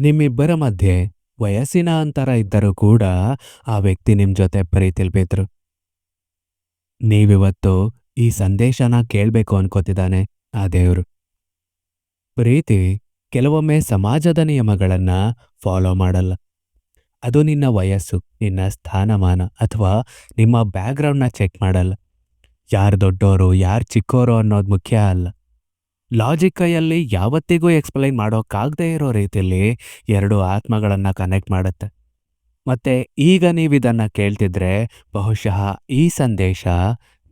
ನಿಮ್ಮಿಬ್ಬರ ಮಧ್ಯೆ ವಯಸ್ಸಿನ ಅಂತರ ಇದ್ದರೂ ಕೂಡ ಆ ವ್ಯಕ್ತಿ ನಿಮ್ಮ ಜೊತೆ ಪ್ರೀತಿಲ್ ನೀವಿವತ್ತು ಈ ಸಂದೇಶನ ಕೇಳ್ಬೇಕು ಅನ್ಕೋತಿದ್ದಾನೆ ಆ ದೇವ್ರು. ಪ್ರೀತಿ ಕೆಲವೊಮ್ಮೆ ಸಮಾಜದ ನಿಯಮಗಳನ್ನ ಫಾಲೋ ಮಾಡಲ್ಲ. ಅದು ನಿನ್ನ ವಯಸ್ಸು, ನಿನ್ನ ಸ್ಥಾನಮಾನ ಅಥವಾ ನಿಮ್ಮ ಬ್ಯಾಕ್ಗ್ರೌಂಡ್ನ ಚೆಕ್ ಮಾಡಲ್ಲ. ಯಾರು ದೊಡ್ಡೋರು, ಯಾರು ಚಿಕ್ಕೋರು ಅನ್ನೋದು ಮುಖ್ಯ ಅಲ್ಲ. ಲಾಜಿಕೈಯಲ್ಲಿ ಯಾವತ್ತಿಗೂ ಎಕ್ಸ್ಪ್ಲೈನ್ ಮಾಡೋಕ್ಕಾಗದೇ ಇರೋ ರೀತಿಯಲ್ಲಿ ಎರಡು ಆತ್ಮಗಳನ್ನು ಕನೆಕ್ಟ್ ಮಾಡುತ್ತೆ. ಮತ್ತೆ ಈಗ ನೀವು ಇದನ್ನು ಕೇಳ್ತಿದ್ರೆ ಬಹುಶಃ ಈ ಸಂದೇಶ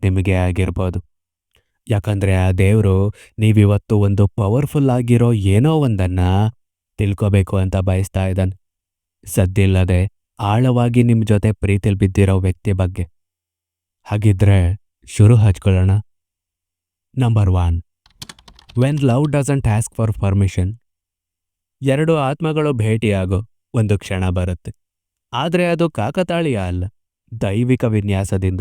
ನಿಮಗೆ ಆಗಿರ್ಬೋದು. ಯಾಕಂದ್ರೆ ಆ ದೇವರು ನೀವಿವತ್ತು ಒಂದು ಪವರ್ಫುಲ್ ಆಗಿರೋ ಏನೋ ಒಂದನ್ನ ತಿಳ್ಕೋಬೇಕು ಅಂತ ಬಯಸ್ತಾ ಇದ್ದಾನೆ. ಸದ್ದಿಲ್ಲದೆ ಆಳವಾಗಿ ನಿಮ್ಮ ಜೊತೆ ಪ್ರೀತಿಲಿ ಬಿದ್ದಿರೋ ವ್ಯಕ್ತಿ ಬಗ್ಗೆ. ಹಾಗಿದ್ರೆ ಶುರು ಹಚ್ಕೊಳ್ಳೋಣ. Number one when love doesn't ask for permission ಎರಡು ಆತ್ಮಗಳು ಭೇಟಿಯಾಗೋ ಒಂದು ಕ್ಷಣ ಬರುತ್ತೆ. ಆದರೆ ಅದು ಕಾಕತಾಳೀಯ ಅಲ್ಲ. ದೈವಿಕ ವಿನ್ಯಾಸದಿಂದ,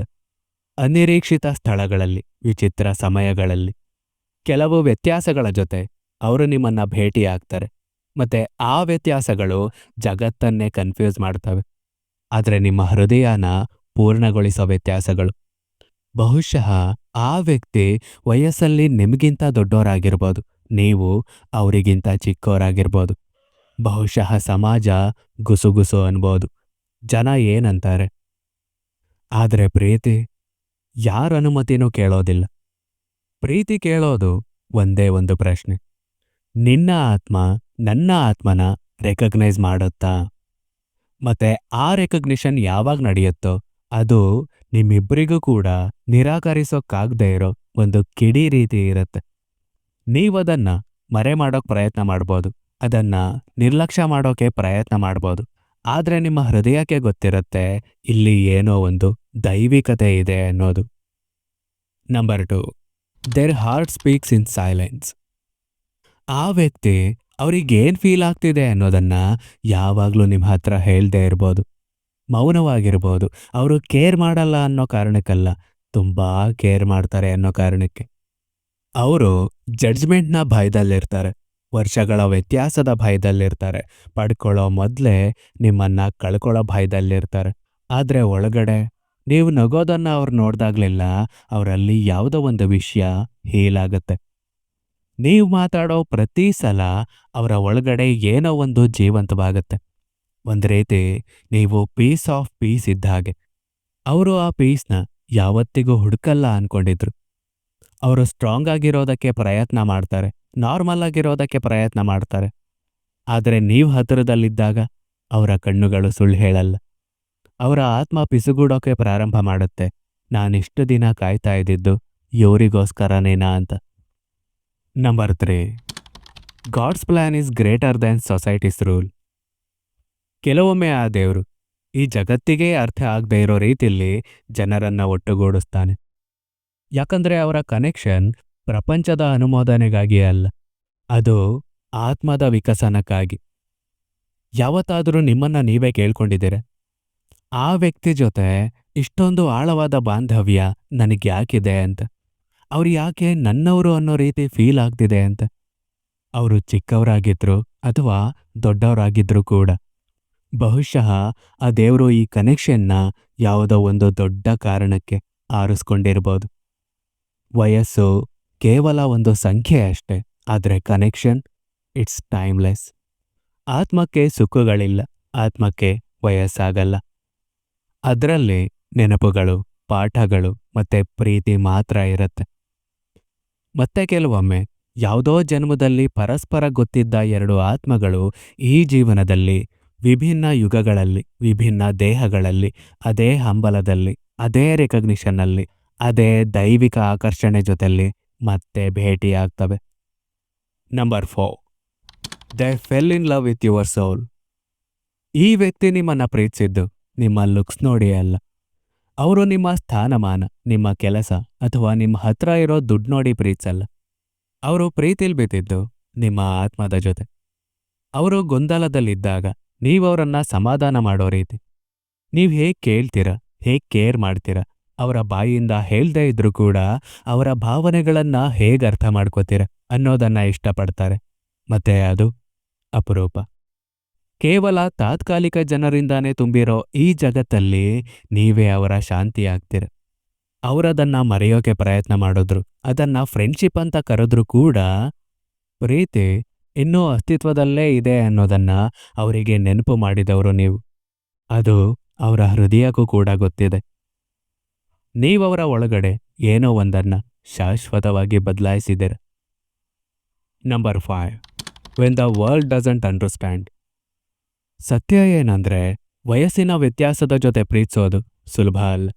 ಅನಿರೀಕ್ಷಿತ ಸ್ಥಳಗಳಲ್ಲಿ, ವಿಚಿತ್ರ ಸಮಯಗಳಲ್ಲಿ, ಕೆಲವು ವ್ಯತ್ಯಾಸಗಳ ಜೊತೆ ಅವರು ನಿಮ್ಮನ್ನ ಭೇಟಿಯಾಗ್ತಾರೆ. ಮತ್ತೆ ಆ ವ್ಯತ್ಯಾಸಗಳು ಜಗತ್ತನ್ನೇ ಕನ್ಫ್ಯೂಸ್ ಮಾಡ್ತವೆ. ಆದರೆ ನಿಮ್ಮ ಹೃದಯನ ಪೂರ್ಣಗೊಳಿಸೋ ವ್ಯತ್ಯಾಸಗಳು ಬಹುಶಃ ಆ ವ್ಯಕ್ತಿ ವಯಸ್ಸಲ್ಲಿ ನಿಮಗಿಂತ ದೊಡ್ಡವರಾಗಿರ್ಬೋದು. ನೀವು ಅವರಿಗಿಂತ ಚಿಕ್ಕವರಾಗಿರ್ಬೋದು. ಬಹುಶಃ ಸಮಾಜ ಗುಸುಗುಸು ಅನ್ಬೋದು. ಜನ ಏನಂತಾರೆ? ಆದರೆ ಪ್ರೀತಿ ಯಾರ ಅನುಮತಿನೂ ಕೇಳೋದಿಲ್ಲ. ಪ್ರೀತಿ ಕೇಳೋದು ಒಂದೇ ಒಂದು ಪ್ರಶ್ನೆ. ನಿನ್ನ ಆತ್ಮ ನನ್ನ ಆತ್ಮನ ರೆಕಗ್ನೈಸ್ ಮಾಡುತ್ತಾ? ಮತ್ತೆ ಆ ರೆಕಗ್ನಿಷನ್ ಯಾವಾಗ ನಡೆಯುತ್ತೋ ಅದು ನಿಮ್ಮಿಬ್ಬರಿಗೂ ಕೂಡ ನಿರಾಕರಿಸೋಕ್ಕಾಗದೇ ಇರೋ ಒಂದು ಕಿಡಿ ರೀತಿ ಇರುತ್ತೆ. ನೀವದನ್ನು ಮರೆ ಮಾಡೋಕ್ಕೆ ಪ್ರಯತ್ನ ಮಾಡ್ಬೋದು. ಅದನ್ನ ನಿರ್ಲಕ್ಷ್ಯ ಮಾಡೋಕೆ ಪ್ರಯತ್ನ ಮಾಡ್ಬೋದು. ಆದ್ರೆ ನಿಮ್ಮ ಹೃದಯಕ್ಕೆ ಗೊತ್ತಿರುತ್ತೆ ಇಲ್ಲಿ ಏನೋ ಒಂದು ದೈವಿಕತೆ ಇದೆ ಅನ್ನೋದು. Number two their heart speaks in silence ಆ ವ್ಯಕ್ತಿ ಅವ್ರಿಗೇನ್ ಫೀಲ್ ಆಗ್ತಿದೆ ಅನ್ನೋದನ್ನ ಯಾವಾಗಲೂ ನಿಮ್ಮ ಹತ್ರ ಹೇಳ್ದೇ ಇರ್ಬೋದು. ಮೌನವಾಗಿರ್ಬೋದು ಅವರು ಕೇರ್ ಮಾಡಲ್ಲ ಅನ್ನೋ ಕಾರಣಕ್ಕಲ್ಲ, ತುಂಬಾ ಕೇರ್ ಮಾಡ್ತಾರೆ ಅನ್ನೋ ಕಾರಣಕ್ಕೆ. ಅವರು ಜಡ್ಜ್ಮೆಂಟ್ನ ಭಯದಲ್ಲಿರ್ತಾರೆ, ವರ್ಷಗಳ ವ್ಯತ್ಯಾಸದ ಭಯದಲ್ಲಿರ್ತಾರೆ, ಪಡ್ಕೊಳ್ಳೋ ಮೊದಲೇ ನಿಮ್ಮನ್ನ ಕಳ್ಕೊಳ್ಳೋ ಭಯದಲ್ಲಿರ್ತಾರೆ. ಆದ್ರೆ ಒಳಗಡೆ ನೀವು ನಗೋದನ್ನ ಅವ್ರು ನೋಡ್ದಾಗ್ಲೆಲ್ಲ, ಅವರಲ್ಲಿ ಯಾವುದೋ ಒಂದು ವಿಷಯ ಹೀಲಾಗತ್ತೆ. ನೀವು ಮಾತಾಡೋ ಪ್ರತಿ ಸಲ ಅವರ ಒಳಗಡೆ ಏನೋ ಒಂದು ಜೀವಂತವಾಗತ್ತೆ. ಒಂದ್ ರೀತಿ ನೀವು ಪೀಸ್ ಆಫ್ ಪೀಸ್ ಇದ್ದ ಹಾಗೆ ಅವರು ಆ ಪೀಸ್ನ ಯಾವತ್ತಿಗೂ ಹುಡುಕಲ್ಲ ಅನ್ಕೊಂಡಿದ್ರು. ಅವರು ಸ್ಟ್ರಾಂಗ್ ಆಗಿರೋದಕ್ಕೆ ಪ್ರಯತ್ನ ಮಾಡ್ತಾರೆ ನಾರ್ಮಲ್ ಆಗಿರೋದಕ್ಕೆ ಪ್ರಯತ್ನ ಮಾಡ್ತಾರೆ. ಆದರೆ ನೀವು ಹತ್ತಿರದಲ್ಲಿದ್ದಾಗ ಅವರ ಕಣ್ಣುಗಳು ಸುಳ್ಳು ಹೇಳಲ್ಲ. ಅವರ ಆತ್ಮ ಪಿಸುಗೂಡೋಕೆ ಪ್ರಾರಂಭ ಮಾಡುತ್ತೆ. ನಾನಿಷ್ಟು ದಿನ ಕಾಯ್ತಾ ಇದ್ದಿದ್ದು ಇವರಿಗೋಸ್ಕರನೇನಾ ಅಂತ. Number three God's plan is greater than society's rule ಕೆಲವೊಮ್ಮೆ ಆ ದೇವರು ಈ ಜಗತ್ತಿಗೆ ಅರ್ಥ ಆಗದೆ ಇರೋ ರೀತಿಯಲ್ಲಿ ಜನರನ್ನ ಒಟ್ಟುಗೂಡಿಸ್ತಾನೆ. ಯಾಕಂದ್ರೆ ಅವರ ಕನೆಕ್ಷನ್ ಪ್ರಪಂಚದ ಅನುಮೋದನೆಗಾಗಿ ಅಲ್ಲ, ಅದು ಆತ್ಮದ ವಿಕಸನಕ್ಕಾಗಿ. ಯಾವತ್ತಾದರೂ ನಿಮ್ಮನ್ನ ನೀವೇ ಕೇಳ್ಕೊಂಡಿದ್ದೀರ? ಆ ವ್ಯಕ್ತಿ ಜೊತೆ ಇಷ್ಟೊಂದು ಆಳವಾದ ಬಾಂಧವ್ಯ ನನಗೆ ಯಾಕಿದೆ ಅಂತ? ಅವ್ರು ಯಾಕೆ ನನ್ನವರು ಅನ್ನೋ ರೀತಿ ಫೀಲ್ ಆಗ್ತಿದೆ ಅಂತ? ಅವರು ಚಿಕ್ಕವರಾಗಿದ್ರು ಅಥವಾ ದೊಡ್ಡವರಾಗಿದ್ರು ಕೂಡ. ಬಹುಶಃ ಆ ದೇವರು ಈ ಕನೆಕ್ಷನ್ನ ಯಾವುದೋ ಒಂದು ದೊಡ್ಡ ಕಾರಣಕ್ಕೆ ಆರಿಸ್ಕೊಂಡಿರ್ಬೋದು. ವಯಸ್ಸು ಕೇವಲ ಒಂದು ಸಂಖ್ಯೆ ಅಷ್ಟೆ, ಆದರೆ ಕನೆಕ್ಷನ್ ಇಟ್ಸ್ ಟೈಮ್ಲೆಸ್ ಆತ್ಮಕ್ಕೆ ಸುಖಗಳಿಲ್ಲ ಆತ್ಮಕ್ಕೆ ವಯಸ್ಸಾಗಲ್ಲ. ಅದರಲ್ಲಿ ನೆನಪುಗಳು, ಪಾಠಗಳು ಮತ್ತೆ ಪ್ರೀತಿ ಮಾತ್ರ ಇರುತ್ತೆ. ಮತ್ತೆ ಕೆಲವೊಮ್ಮೆ ಯಾವುದೋ ಜನ್ಮದಲ್ಲಿ ಪರಸ್ಪರ ಗೊತ್ತಿದ್ದ ಎರಡು ಆತ್ಮಗಳು ಈ ಜೀವನದಲ್ಲಿ ವಿಭಿನ್ನ ಯುಗಗಳಲ್ಲಿ, ವಿಭಿನ್ನ ದೇಹಗಳಲ್ಲಿ, ಅದೇ ಹಂಬಲದಲ್ಲಿ, ಅದೇ ರೆಕಗ್ನಿಷನ್ನಲ್ಲಿ ಅದೇ ದೈವಿಕ ಆಕರ್ಷಣೆ ಜೊತೆಯಲ್ಲಿ ಮತ್ತೆ ಭೇಟಿಯಾಗ್ತವೆ. Number four they fell in love with your soul ಈ ವ್ಯಕ್ತಿ ನಿಮ್ಮನ್ನ ಪ್ರೀತಿಸಿದ್ದು, ನಿಮ್ಮ ಲುಕ್ಸ್ ನೋಡಿ ಅಲ್ಲ. ಅವರು ನಿಮ್ಮ ಸ್ಥಾನಮಾನ, ನಿಮ್ಮ ಕೆಲಸ ಅಥವಾ ನಿಮ್ಮ ಹತ್ರ ಇರೋ ದುಡ್ಡು ನೋಡಿ ಪ್ರೀತಿಸಲ್ಲ. ಅವರು ಪ್ರೀತಿಲ್ ಬಿದ್ದಿದ್ದು ನಿಮ್ಮ ಆತ್ಮದ ಜೊತೆ. ಅವರು ಗೊಂದಲದಲ್ಲಿದ್ದಾಗ ನೀವವರನ್ನ ಸಮಾಧಾನ ಮಾಡೋ ರೀತಿ. ನೀವು ಹೇಗೆ ಕೇಳ್ತೀರ, ಹೇಗೆ ಕೇರ್ ಮಾಡ್ತೀರ, ಅವರ ಬಾಯಿಯಿಂದ ಹೇಳ್ದೇ ಇದ್ರೂ ಕೂಡ ಅವರ ಭಾವನೆಗಳನ್ನ ಹೇಗೆ ಅರ್ಥ ಮಾಡ್ಕೋತೀರ ಅನ್ನೋದನ್ನ ಇಷ್ಟಪಡ್ತಾರೆ. ಮತ್ತೆ ಅದು ಅಪರೂಪ. ಕೇವಲ ತಾತ್ಕಾಲಿಕ ಜನರಿಂದಾನೇ ತುಂಬಿರೋ ಈ ಜಗತ್ತಲ್ಲಿ ನೀವೇ ಅವರ ಶಾಂತಿ ಆಗ್ತೀರ ಅವರದನ್ನು ಮರೆಯೋಕೆ ಪ್ರಯತ್ನ ಮಾಡಿದ್ರು, ಅದನ್ನ ಫ್ರೆಂಡ್ಶಿಪ್ ಅಂತ ಕರೆದ್ರೂ ಕೂಡ ಪ್ರೀತಿ ಇನ್ನೂ ಅಸ್ತಿತ್ವದಲ್ಲೇ ಇದೆ ಅನ್ನೋದನ್ನ ಅವರಿಗೆ ನೆನಪು ಮಾಡಿದವರು ನೀವು. ಅದು ಅವರ ಹೃದಯಕ್ಕೂ ಕೂಡ ಗೊತ್ತಿದೆ. ನೀವವರ ಒಳಗಡೆ ಏನೋ ಒಂದನ್ನ ಶಾಶ್ವತವಾಗಿ ಬದಲಾಯಿಸಿದಿರ number five. When the world doesn't understand ಸತ್ಯ ಏನಂದ್ರೆ ವಯಸ್ಸಿನ ವ್ಯತ್ಯಾಸದ ಜೊತೆ ಪ್ರೀತಿಸೋದು, ಸುಲಭ ಅಲ್ಲ.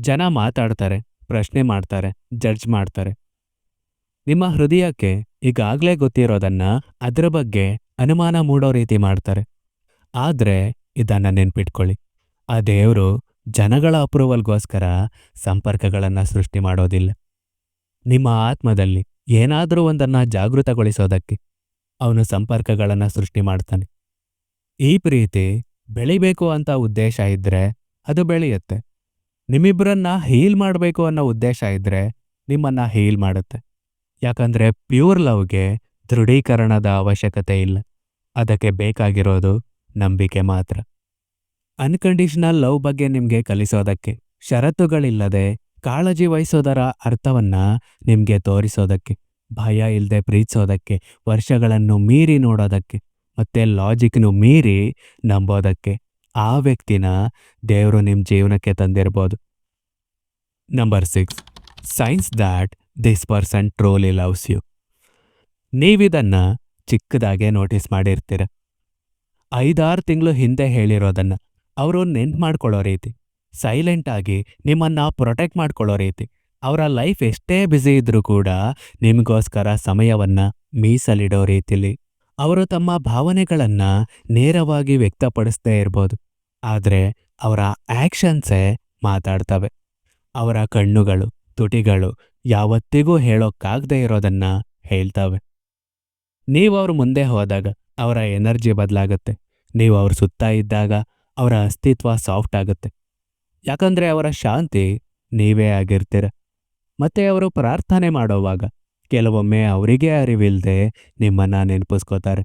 ಜನ ಮಾತಾಡ್ತಾರೆ, ಪ್ರಶ್ನೆ ಮಾಡ್ತಾರೆ ಜಡ್ಜ್ ಮಾಡ್ತಾರೆ. ನಿಮ್ಮ ಹೃದಯಕ್ಕೆ ಈಗಾಗಲೇ ಗೊತ್ತಿರೋದನ್ನ ಅದರ ಬಗ್ಗೆ ಅನುಮಾನ ಮೂಡೋ ರೀತಿ ಮಾಡ್ತಾರೆ. ಆದ್ರೆ ಇದನ್ನ ನೆನ್ಪಿಟ್ಕೊಳ್ಳಿ. ಆ ದೇವರು ಜನಗಳ ಅಪ್ರೂವಲ್ಗೋಸ್ಕರ ಸಂಪರ್ಕಗಳನ್ನು ಸೃಷ್ಟಿ ಮಾಡೋದಿಲ್ಲ. ನಿಮ್ಮ ಆತ್ಮದಲ್ಲಿ ಏನಾದರೂ ಒಂದನ್ನ ಜಾಗೃತಗೊಳಿಸೋದಕ್ಕೆ ಅವನು ಸಂಪರ್ಕಗಳನ್ನು ಸೃಷ್ಟಿ ಮಾಡ್ತಾನೆ. ಈ ಪ್ರೀತಿ ಬೆಳಿಬೇಕು ಅಂತ ಉದ್ದೇಶ ಇದ್ರೆ ಅದು ಬೆಳೆಯುತ್ತೆ. ನಿಮ್ಮಿಬ್ಬರನ್ನ ಹೀಲ್ ಮಾಡಬೇಕು ಅನ್ನೋ ಉದ್ದೇಶ ಇದ್ರೆ ನಿಮ್ಮನ್ನ ಹೀಲ್ ಮಾಡುತ್ತೆ. ಯಾಕಂದ್ರೆ ಪ್ಯೂರ್ ಲವ್ಗೆ ದೃಢೀಕರಣದ ಅವಶ್ಯಕತೆ ಇಲ್ಲ. ಅದಕ್ಕೆ ಬೇಕಾಗಿರೋದು ನಂಬಿಕೆ ಮಾತ್ರ. ಅನ್ಕಂಡೀಷನಲ್ ಲವ್ ಬಗ್ಗೆ ನಿಮಗೆ ಕಲಿಸೋದಕ್ಕೆ, ಷರತ್ತುಗಳಿಲ್ಲದೆ ಕಾಳಜಿ ವಹಿಸೋದರ ಅರ್ಥವನ್ನ ನಿಮಗೆ ತೋರಿಸೋದಕ್ಕೆ, ಭಯ ಇಲ್ಲದೆ ಪ್ರೀತಿಸೋದಕ್ಕೆ, ವರ್ಷಗಳನ್ನು ಮೀರಿ ನೋಡೋದಕ್ಕೆ, ಮತ್ತೆ ಲಾಜಿಕ್ನು ಮೀರಿ ನಂಬೋದಕ್ಕೆ ಆ ವ್ಯಕ್ತಿನ ದೇವರು ನಿಮ್ಮ ಜೀವನಕ್ಕೆ ತಂದಿರ್ಬೋದು. Number six signs that this person truly loves you ನೀವಿದನ್ನು ಚಿಕ್ಕದಾಗೆ ನೋಟಿಸ್ ಮಾಡಿರ್ತೀರ. ಐದಾರು ತಿಂಗಳು ಹಿಂದೆ ಹೇಳಿರೋದನ್ನು ಅವರು ನೆನ್ಪು ಮಾಡ್ಕೊಳ್ಳೋ ರೀತಿ. ಸೈಲೆಂಟಾಗಿ ನಿಮ್ಮನ್ನು ಪ್ರೊಟೆಕ್ಟ್ ಮಾಡ್ಕೊಳ್ಳೋ ರೀತಿ. ಅವರ ಲೈಫ್ ಎಷ್ಟೇ ಬ್ಯುಸಿ ಇದ್ರೂ ಕೂಡ ನಿಮಗೋಸ್ಕರ ಸಮಯವನ್ನು ಮೀಸಲಿಡೋ ರೀತಿಲಿ ಅವರು ತಮ್ಮ ಭಾವನೆಗಳನ್ನು ನೇರವಾಗಿ ವ್ಯಕ್ತಪಡಿಸದೇ ಇರ್ಬೋದು. ಆದರೆ ಅವರ ಆ್ಯಕ್ಷನ್ಸೇ ಮಾತಾಡ್ತವೆ. ಅವರ ಕಣ್ಣುಗಳು, ತುಟಿಗಳು ಯಾವತ್ತಿಗೂ ಹೇಳೋಕ್ಕಾಗದೇ ಇರೋದನ್ನ ಹೇಳ್ತಾವೆ. ನೀವು ಅವ್ರ ಮುಂದೆ ಹೋದಾಗ ಅವರ ಎನರ್ಜಿ ಬದಲಾಗುತ್ತೆ. ನೀವು ಅವ್ರ ಸುತ್ತ ಇದ್ದಾಗ ಅವರ ಅಸ್ತಿತ್ವ ಸಾಫ್ಟ್ ಆಗುತ್ತೆ. ಯಾಕಂದ್ರೆ ಅವರ ಶಾಂತಿ ನೀವೇ ಆಗಿರ್ತೀರ. ಮತ್ತೆ ಅವರು ಪ್ರಾರ್ಥನೆ ಮಾಡೋವಾಗ ಕೆಲವೊಮ್ಮೆ ಅವರಿಗೆ ಅರಿವಿಲ್ಲದೆ ನಿಮ್ಮನ್ನ ನೆನಪಿಸ್ಕೋತಾರೆ.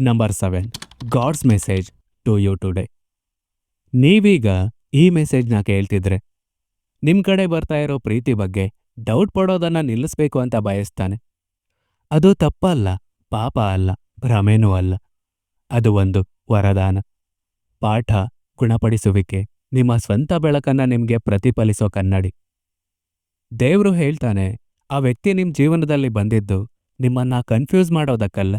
Number seven God's message to you today ನೀವೀಗ ಈ ಮೆಸೇಜ್ನ ಕೇಳ್ತಿದ್ರೆ ನಿಮ್ಮ ಕಡೆ ಬರ್ತಾ ಇರೋ ಪ್ರೀತಿ ಬಗ್ಗೆ ಡೌಟ್ ಪಡೋದನ್ನ ನಿಲ್ಲಿಸ್ಬೇಕು ಅಂತ ಬಯಸ್ತಾನೆ. ಅದು ತಪ್ಪಲ್ಲ, ಪಾಪ ಅಲ್ಲ, ಭ್ರಮೆನೂ ಅಲ್ಲ. ಅದು ಒಂದು ವರದಾನ. ಪಾಠ ಗುಣಪಡಿಸುವಿಕೆ, ನಿಮ್ಮ ಸ್ವಂತ ಬೆಳಕನ್ನ ನಿಮ್ಗೆ ಪ್ರತಿಫಲಿಸೋ ಕನ್ನಡಿ. ದೇವ್ರು ಹೇಳ್ತಾನೆ, ಆ ವ್ಯಕ್ತಿ ನಿಮ್ಮ ಜೀವನದಲ್ಲಿ ಬಂದಿದ್ದು ನಿಮ್ಮನ್ನ ಕನ್ಫ್ಯೂಸ್ ಮಾಡೋದಕ್ಕಲ್ಲ.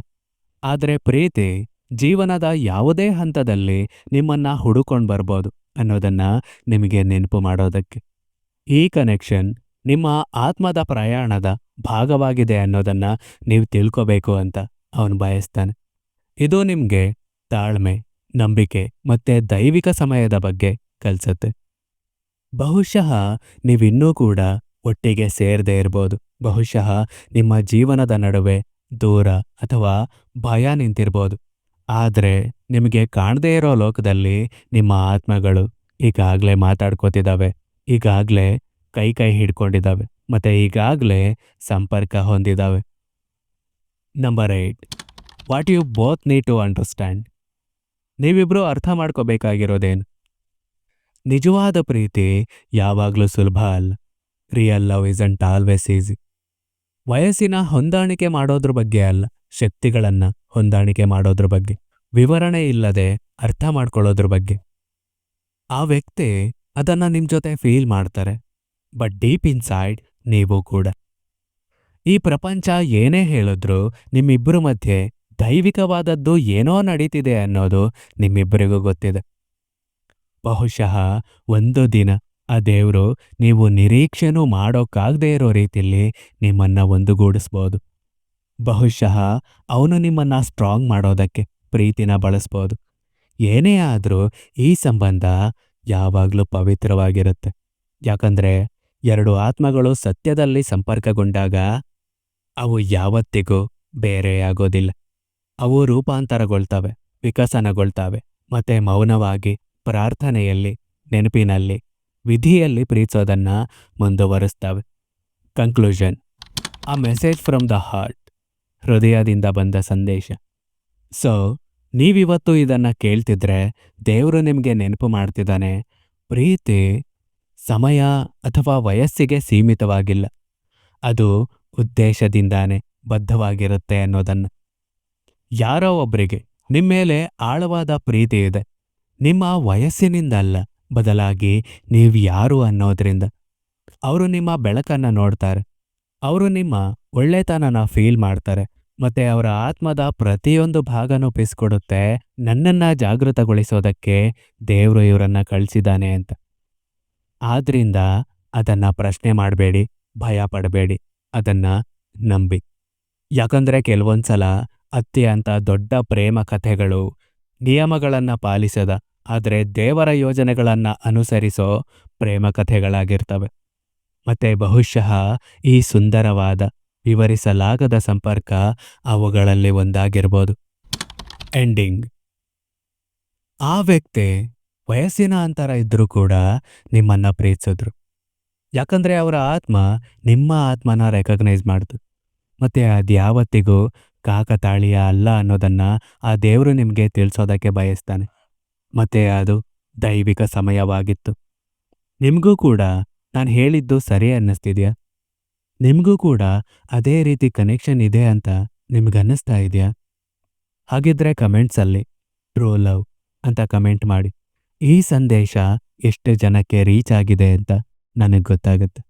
ಆದರೆ ಪ್ರೀತಿ ಜೀವನದ ಯಾವುದೇ ಹಂತದಲ್ಲಿ ನಿಮ್ಮನ್ನ ಹುಡುಕೊಂಡು ಬರ್ಬೋದು ಅನ್ನೋದನ್ನ ನಿಮಗೆ ನೆನಪು ಮಾಡೋದಕ್ಕೆ. ಈ ಕನೆಕ್ಷನ್ ನಿಮ್ಮ ಆತ್ಮದ ಪ್ರಯಾಣದ ಭಾಗವಾಗಿದೆ ಅನ್ನೋದನ್ನ ನೀವು ತಿಳ್ಕೋಬೇಕು ಅಂತ ಅವನು ಬಯಸ್ತಾನೆ. ಇದು ನಿಮಗೆ ತಾಳ್ಮೆ, ನಂಬಿಕೆ ಮತ್ತೆ ದೈವಿಕ ಸಮಯದ ಬಗ್ಗೆ ಕಲಿಸುತ್ತೆ. ಬಹುಶಃ ನೀವಿನ್ನೂ ಕೂಡ ಒಟ್ಟಿಗೆ ಸೇರದೇ ಇರ್ಬೋದು. ಬಹುಶಃ ನಿಮ್ಮ ಜೀವನದ ನಡುವೆ ದೂರ ಅಥವಾ ಭಯ ನಿಂತಿರ್ಬೋದು. ಆದ್ರೆ ನಿಮಗೆ ಕಾಣದೇ ಇರೋ ಲೋಕದಲ್ಲಿ ನಿಮ್ಮ ಆತ್ಮಗಳು ಈಗಾಗ್ಲೇ ಮಾತಾಡ್ಕೋತಿದ್ದಾವೆ ಈಗಾಗ್ಲೇ ಕೈ ಕೈ ಹಿಡ್ಕೊಂಡಿದ್ದಾವೆ. ಮತ್ತೆ ಈಗಾಗ್ಲೇ ಸಂಪರ್ಕ ಹೊಂದಿದ್ದಾವೆ. Number eight what you both need to understand ನೀವಿಬ್ಬರೂ ಅರ್ಥ ಮಾಡ್ಕೋಬೇಕಾಗಿರೋದೇನು? ನಿಜವಾದ ಪ್ರೀತಿ ಯಾವಾಗಲೂ ಸುಲಭ ಅಲ್ಲ. Real love isn't always easy ವಯಸ್ಸಿನ ಹೊಂದಾಣಿಕೆ ಮಾಡೋದ್ರ ಬಗ್ಗೆ ಅಲ್ಲ. ಶಕ್ತಿಗಳನ್ನ ಹೊಂದಾಣಿಕೆ ಮಾಡೋದ್ರ ಬಗ್ಗೆ. ವಿವರಣೆ ಇಲ್ಲದೆ ಅರ್ಥ ಮಾಡ್ಕೊಳ್ಳೋದ್ರ ಬಗ್ಗೆ. ಆ ವ್ಯಕ್ತಿ ಅದನ್ನ ನಿಮ್ಮ ಜೊತೆ ಫೀಲ್ ಮಾಡ್ತಾರೆ. ಬಟ್ ಡೀಪ್ ಇನ್ಸೈಡ್ ನೀವು ಕೂಡ. ಈ ಪ್ರಪಂಚ ಏನೇ ಹೇಳಿದ್ರು ನಿಮ್ಮಿಬ್ಬರ ಮಧ್ಯೆ ದೈವಿಕವಾದದ್ದು ಏನೋ ನಡೀತಿದೆ ಅನ್ನೋದು ನಿಮ್ಮಿಬ್ಬರಿಗೂ ಗೊತ್ತಿದೆ. ಬಹುಶಃ ಒಂದು ದಿನ ಆ ದೇವರು ನೀವು ನಿರೀಕ್ಷೆನೂ ಮಾಡೋಕ್ಕಾಗದೇ ಇರೋ ರೀತಿಯಲ್ಲಿ ನಿಮ್ಮನ್ನು ಒಂದುಗೂಡಿಸ್ಬೋದು. ಬಹುಶಃ ಅವನು ನಿಮ್ಮನ್ನು ಸ್ಟ್ರಾಂಗ್ ಮಾಡೋದಕ್ಕೆ ಪ್ರೀತಿನ ಬಳಸ್ಬೋದು. ಏನೇ ಆದರೂ ಈ ಸಂಬಂಧ ಯಾವಾಗಲೂ ಪವಿತ್ರವಾಗಿರುತ್ತೆ. ಯಾಕಂದ್ರೆ ಎರಡು ಆತ್ಮಗಳು ಸತ್ಯದಲ್ಲಿ ಸಂಪರ್ಕಗೊಂಡಾಗ ಅವು ಯಾವತ್ತಿಗೂ ಬೇರೆಯಾಗೋದಿಲ್ಲ. ಅವು ರೂಪಾಂತರಗೊಳ್ತವೆ, ವಿಕಸನಗೊಳ್ತವೆ, ಮತ್ತೆ ಮೌನವಾಗಿ ಪ್ರಾರ್ಥನೆಯಲ್ಲಿ, ನೆನಪಿನಲ್ಲಿ, ವಿಧಿಯಲ್ಲಿ ಪ್ರೀತಿಸೋದನ್ನು ಮುಂದುವರಿಸ್ತವೆ. ಕನ್ಕ್ಲೂಷನ್ ಆ ಮೆಸೇಜ್ ಫ್ರಮ್ ದ ಹಾರ್ಟ್ ಹೃದಯದಿಂದ ಬಂದ ಸಂದೇಶ. ಸೊ ನೀವಿವತ್ತು ಇದನ್ನ ಕೇಳ್ತಿದ್ರೆ ದೇವರು ನಿಮಗೆ ನೆನಪು ಮಾಡ್ತಿದ್ದಾನೆ, ಪ್ರೀತಿ ಸಮಯ ಅಥವಾ ವಯಸ್ಸಿಗೆ ಸೀಮಿತವಾಗಿಲ್ಲ. ಅದು ಉದ್ದೇಶದಿಂದಾನೆ ಬದ್ಧವಾಗಿರುತ್ತೆ ಅನ್ನೋದನ್ನ. ಯಾರೋ ಒಬ್ಬರಿಗೆ ನಿಮ್ಮ ಮೇಲೆ ಆಳವಾದ ಪ್ರೀತಿ ಇದೆ. ನಿಮ್ಮ ವಯಸ್ಸಿನಿಂದ ಅಲ್ಲ, ಬದಲಾಗಿ ನೀವು ಯಾರು ಅನ್ನೋದ್ರಿಂದ. ಅವರು ನಿಮ್ಮ ಬೆಳಕನ್ನ ನೋಡ್ತಾರೆ. ಅವರು ನಿಮ್ಮ ಒಳ್ಳೆತನನ ಫೀಲ್ ಮಾಡ್ತಾರೆ. ಮತ್ತೆ ಅವರ ಆತ್ಮದ ಪ್ರತಿಯೊಂದು ಭಾಗನೂ ಪಿಸ್ಕೊಡುತ್ತೆ ನನ್ನನ್ನ ಜಾಗೃತಗೊಳಿಸೋದಕ್ಕೆ ದೇವರು ಇವರನ್ನು ಕಳಿಸಿದ್ದಾನೆ ಅಂತ. ಆದ್ರಿಂದ ಅದನ್ನ ಪ್ರಶ್ನೆ ಮಾಡಬೇಡಿ, ಭಯ ಪಡಬೇಡಿ, ಅದನ್ನ ನಂಬಿ. ಯಾಕಂದ್ರೆ ಕೆಲವೊಂದ್ಸಲ ಅತ್ಯಂತ ದೊಡ್ಡ ಪ್ರೇಮ ಕಥೆಗಳು ನಿಯಮಗಳನ್ನು ಪಾಲಿಸದ, ಆದರೆ ದೇವರ ಯೋಜನೆಗಳನ್ನ ಅನುಸರಿಸೋ ಪ್ರೇಮ ಕಥೆಗಳಾಗಿರ್ತವೆ. ಮತ್ತೆ ಬಹುಶಃ ಈ ಸುಂದರವಾದ, ವಿವರಿಸಲಾಗದ ಸಂಪರ್ಕ ಅವುಗಳಲ್ಲಿ ಒಂದಾಗಿರ್ಬೋದು. ಎಂಡಿಂಗ್. ಆ ವ್ಯಕ್ತಿ ವಯಸ್ಸಿನ ಅಂತರ ಇದ್ದರೂ ಕೂಡ ನಿಮ್ಮನ್ನ ಪ್ರೀತಿಸಿದ್ರು. ಯಾಕಂದ್ರೆ ಅವರ ಆತ್ಮ ನಿಮ್ಮ ಆತ್ಮನ ರೆಕಗ್ನೈಸ್ ಮಾಡ್ತು. ಮತ್ತೆ ಅದ್ಯಾವತ್ತಿಗೂ ಕಾಕತಾಳೀಯ ಅಲ್ಲ ಅನ್ನೋದನ್ನ ಆ ದೇವರು ನಿಮಗೆ ತಿಳಿಸೋದಕ್ಕೆ ಬಯಸ್ತಾನೆ. ಮತ್ತೆ ಅದು ದೈವಿಕ ಸಮಯವಾಗಿತ್ತು. ನಿಮಗೂ ಕೂಡ ನಾನು ಹೇಳಿದ್ದು ಸರಿ ಅನ್ನಿಸ್ತಿದೆಯಾ? ನಿಮಗೂ ಕೂಡ ಅದೇ ರೀತಿ ಕನೆಕ್ಷನ್ ಇದೆ ಅಂತ ನಿಮ್ಗನ್ನಿಸ್ತಾ ಇದೆಯಾ? ಹಾಗಿದ್ರೆ ಕಮೆಂಟ್ಸಲ್ಲಿ ಟ್ರೂ ಲವ್ ಅಂತ ಕಮೆಂಟ್ ಮಾಡಿ. ಈ ಸಂದೇಶ ಎಷ್ಟು ಜನಕ್ಕೆ ರೀಚ್ ಆಗಿದೆ ಅಂತ ನನಗೆ ಗೊತ್ತಾಗುತ್ತೆ.